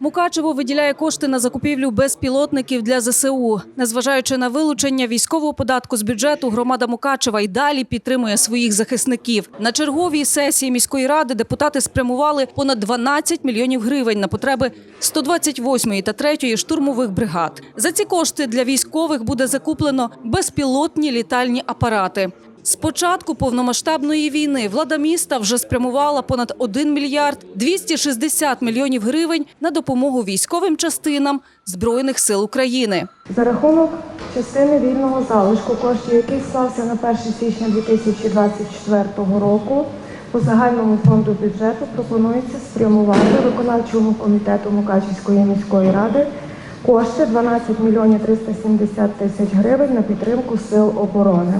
Мукачево виділяє кошти на закупівлю безпілотників для ЗСУ. Незважаючи на вилучення військового податку з бюджету, громада Мукачева й далі підтримує своїх захисників. На черговій сесії міської ради депутати спрямували понад 12 мільйонів гривень на потреби 128-ї та 3-ї штурмових бригад. За ці кошти для військових буде закуплено безпілотні літальні апарати. З початку повномасштабної війни влада міста вже спрямувала понад 1 мільярд 260 мільйонів гривень на допомогу військовим частинам Збройних сил України. За рахунок частини вільного залишку, коштів який склався на 1 січня 2024 року, по загальному фонду бюджету пропонується спрямувати виконавчому комітету Мукачівської міської ради кошти 12 мільйонів 370 тисяч гривень на підтримку сил оборони.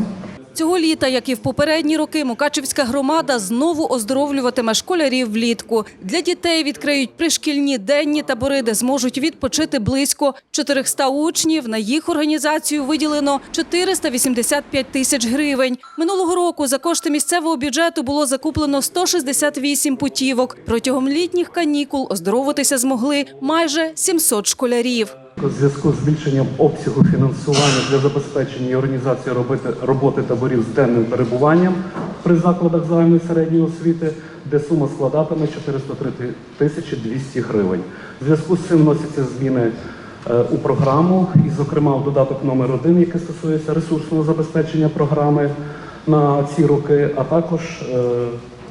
Цього літа, як і в попередні роки, Мукачевська громада знову оздоровлюватиме школярів влітку. Для дітей відкриють пришкільні денні табори, де зможуть відпочити близько 400 учнів. На їх організацію виділено 485 тисяч гривень. Минулого року за кошти місцевого бюджету було закуплено 168 путівок. Протягом літніх канікул оздоровитися змогли майже 700 школярів. У зв'язку з збільшенням обсягу фінансування для забезпечення і організації робити, роботи таборів з денним перебуванням при закладах загальної середньої освіти, де сума складатиме 403 тисячі 200 гривень. У зв'язку з цим вносяться зміни е, у програму, і, зокрема, в додаток номер 1 який стосується ресурсного забезпечення програми на ці роки, а також е,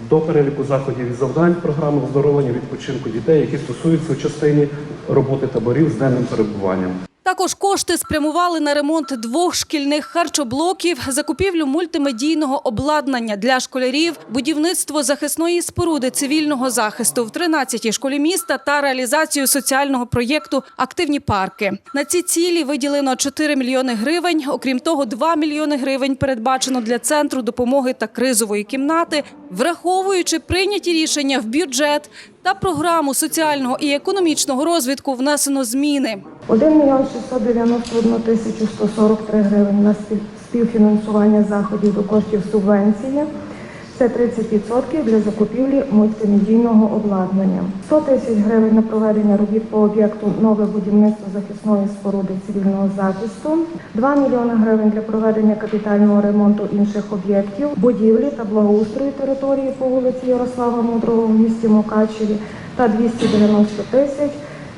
до переліку заходів і завдань програми оздоровлення відпочинку дітей, які стосуються в частині роботи таборів з денним перебуванням. Також кошти спрямували на ремонт двох шкільних харчоблоків, закупівлю мультимедійного обладнання для школярів, будівництво захисної споруди цивільного захисту в 13-й школі міста та реалізацію соціального проєкту Активні парки. На ці цілі виділено 4 мільйони гривень. Окрім того, 2 мільйони гривень передбачено для центру допомоги та кризової кімнати, враховуючи прийняті рішення в бюджет та програму соціального і економічного розвитку внесено зміни. 1 мільйон 691 тисячу 143 гривень на спів- співфінансування заходів до коштів субвенції. Це 30% для закупівлі мультимедійного обладнання. 100 тисяч гривень на проведення робіт по об'єкту нове будівництво захисної споруди цивільного захисту. 2 мільйони гривень для проведення капітального ремонту інших об'єктів, будівлі та благоустрою території по вулиці Ярослава Мудрого в місті Мукачеві та 290 тисяч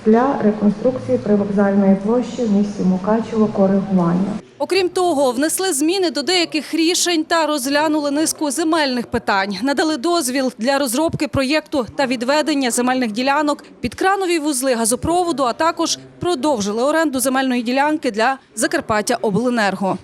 для реконструкції привокзальної площі в місті Мукачево коригування. Окрім того, внесли зміни до деяких рішень та розглянули низку земельних питань. Надали дозвіл для розробки проєкту та відведення земельних ділянок під кранові вузли газопроводу, а також продовжили оренду земельної ділянки для Закарпаття Обленерго.